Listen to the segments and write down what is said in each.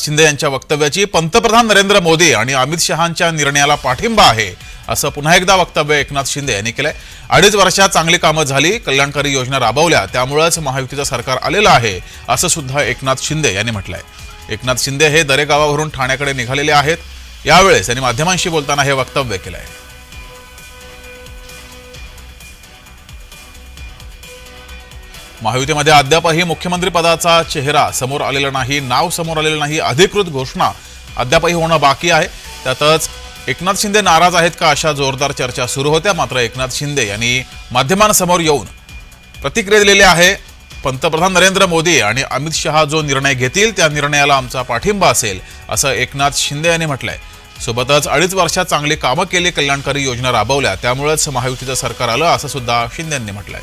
शिंदे यांच्या वक्तव्याची पंतप्रधान नरेंद्र मोदी आणि अमित शहांच्या निर्णयाला पाठिंबा आहे असं पुन्हा एकदा वक्तव्य एकनाथ शिंदे यांनी केलंय. अडीच वर्षात चांगली कामं झाली कल्याणकारी योजना राबवल्या त्यामुळेच महायुतीचं सरकार आलेलं आहे असं सुद्धा एकनाथ शिंदे यांनी म्हटलंय. एकनाथ शिंदे हे दरेगावावरून ठाण्याकडे निघालेले आहेत. यावेळेस त्यांनी माध्यमांशी बोलताना हे वक्तव्य केलंय. महायुतीमध्ये अद्यापही मुख्यमंत्री पदाचा चेहरा समोर आलेला नाही नाव समोर आलेलं नाही अधिकृत घोषणा अद्यापही होणं बाकी आहे. त्यातच एकनाथ शिंदे नाराज आहेत का अशा जोरदार चर्चा सुरू होत्या? मात्र एकनाथ शिंदे यांनी माध्यमांसमोर येऊन प्रतिक्रिया दिलेली आहे. पंतप्रधान नरेंद्र मोदी आणि अमित शहा जो निर्णय घेतील त्या निर्णयाला आमचा पाठिंबा असेल असं एकनाथ शिंदे यांनी म्हटलंय. सोबतच अडीच वर्षात चांगली कामं केली कल्याणकारी योजना राबवल्या त्यामुळेच महायुतीचं सरकार आलं असं सुद्धा शिंदे यांनी म्हटलंय.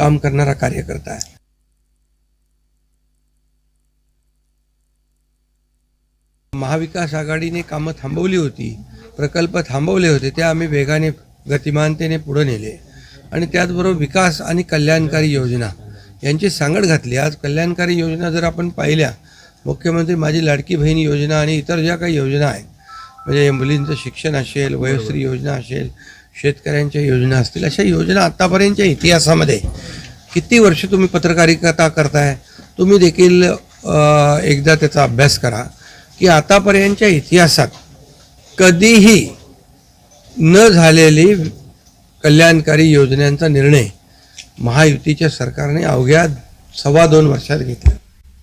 काम करणारा कार्यकर्ता आहे. महाविकास आघाडीने कामं थांबवली होती प्रकल्प थांबवले होते ते आम्ही वेगाने गतिमानतेने पुढे नेले. आणि त्याचबरोबर विकास आणि कल्याणकारी योजना यांची सांगड घातली. आज कल्याणकारी योजना जर आपण पाहिल्या मुख्यमंत्री माझी लाडकी बहीण योजना आणि इतर ज्या काही योजना आहेत म्हणजे मुलींचं शिक्षण असेल वयोश्री योजना असेल शेतकऱ्यांच्या योजना असतील अशा योजना आत्तापर्यंतच्या इतिहासामध्ये किती वर्ष तुम्ही पत्रकारिता करताय? तुम्ही देखील एकदा त्याचा अभ्यास करा की आतापर्यंतच्या इतिहासात कधीही न झालेली कल्याणकारी योजनांचा निर्णय महायुतीच्या सरकारने अवघ्या सव्वा दोन वर्षात घेतला.